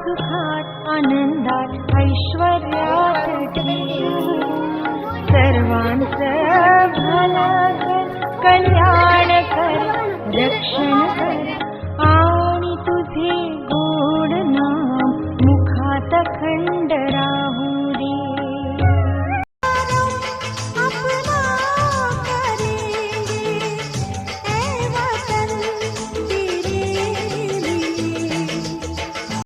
सुखात् आनन्दात् ऐश्वर्यात् सर्वान् कर कल्याण लक्ष्मण